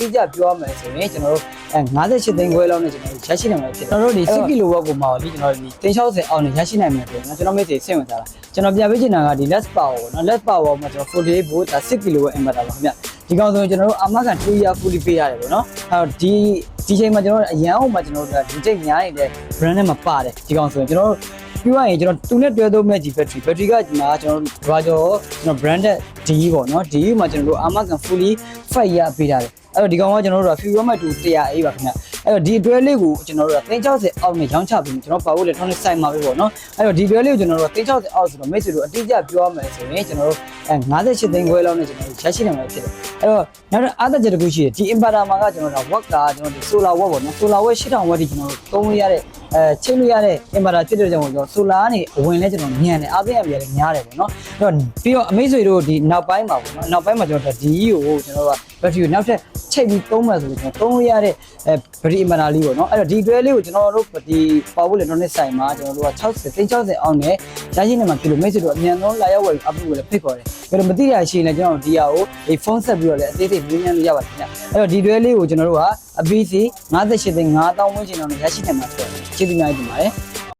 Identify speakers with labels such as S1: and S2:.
S1: တိအကျပြောရမယ်ဆိုရင်ကျွန်တော်တို့အဲ58သိန်းခွဲလောက်နဲ့ကျွန်တော်တို့ရရှိနိုင်မှာဖြစ်တယ်ကျွန်တော်တို့ဒီ6ကီလိုဝက်ကိုမှဒီကျွန်တော်တို့ဒီ360အောက်နဲ့ရရှိနိုင်မှာဆိုရင်ကျွန်တော်မိတ်ဆွေစိတ်ဝင်စားတာကျွန်တော်ပြပေးချင်တာကဒီ less power ပေါ့နော် less power မှာကျွန်တော်48 volt ဒါ6ကီလိုဝက် inverter ပါခင်ဗျဒီကောင်ဆိုရင်ကျွန်တော်တို့အာမခံ2 year fully ပေးရတယ်ပေါ့နော်အဲတော့ဒီဒီချိန်မှာကျွန်တော်တို့အရန်အောင်မှာကျွန်တော်တို့ကဒီချိန်များနေတဲ့ brand နဲ့မှာပါတယ်ဒီကောင်ဆိုရင်ကျွန်တော်တို့ပြောရရင်ကျွန်တော်တူနဲ့တွဲသုံးမဲ့ဒီ battery battery ကဒီမှာကျွန်တော်တို့ဘာကျော်ကျွန်တော် branded D ပေါ့နော် D မှာကျွန်တော်တို့အာမခံ fully 5 year ပေးထားတယ် အဲ့တော့ဒီကောင်ကကျွန်တော်တို့က fuel mat 2 100A ပါခင်ဗျအဲ့တော့ဒီအတွဲလေးကိုကျွန်တော်တို့က360အောက်နဲ့ရောင်းချပြီးကျွန်တော်ပါဖို့လေထောင်းနဲ့စိုက်မှာပဲပေါ့နော်အဲ့တော့ဒီအတွဲလေးကိုကျွန်တော်တို့က360အောက်ဆိုတော့မိတ်ဆွေတို့အတိအကျပြောရမယ်ဆိုရင်ကျွန်တော်တို့အဲ58သိန်းခွဲလောက်နဲ့ကျွန်တော်တို့ရရှိနိုင်မှာဖြစ်တယ်အဲ့တော့နောက်တော့အားသက်ချက်တစ်ခုရှိတယ်ဒီ inverter မှာကကျွန်တော်တို့ watt ကကျွန်တော်ဒီ solar watt ပေါ့နော် solar watt 8000 watt ဒီကျွန်တော်တို့သုံးလို့ရတဲ့အဲချိန်လို့ရတဲ့ inverter ဖြစ်တဲ့ကြောင့်ကျွန်တော် solar ကနေအဝင်လဲကျွန်တော်ညံတယ်အားသိရပြရတယ်များတယ်ပေါ့နော်အဲ့တော့ပြီးတော့အမိတ်ဆွေတို့ဒီနောက်ပိုင်းမှာပေါ့နော်နောက်ပိုင်းမှာကျွန်တော်ဒီကိုကျွန်တော်တို့က battery ကိုနောက်ထပ် ချိန်ပြီးသုံးမှဆိုကျွန်တော်သုံးလို့ရတဲ့အဲ battery inverter လေးပေါ့နော်အဲ့တော့ဒီတွဲလေးကိုကျွန်တော်တို့ဒီပါဖို့လေတော့နဲ့ဆိုင်မှာကျွန်တော်တို့က60 60အောင်နဲ့ရရှိနေမှာဖြစ်လို့မိတ်ဆွေတို့အမြန်ဆုံးလာရောက်ဝယ်အပ်ဖို့လည်းဖိတ်ခေါ်တယ်ဘယ်လိုမသိရရှိရင်လည်းကျွန်တော်ဒီဟာကိုဒီဖုန်းဆက်ပြီးတော့လည်းအသေးသေးမြင်မြင်လို့ရပါတယ်ခင်ဗျအဲ့တော့ဒီတွဲလေးကိုကျွန်တော်တို့ကအ BC 58သိန်း9000ဝန်းကျင်တော့ရရှိနေမှာဖြစ်တယ်ကျေးဇူးများတင်ပါတယ်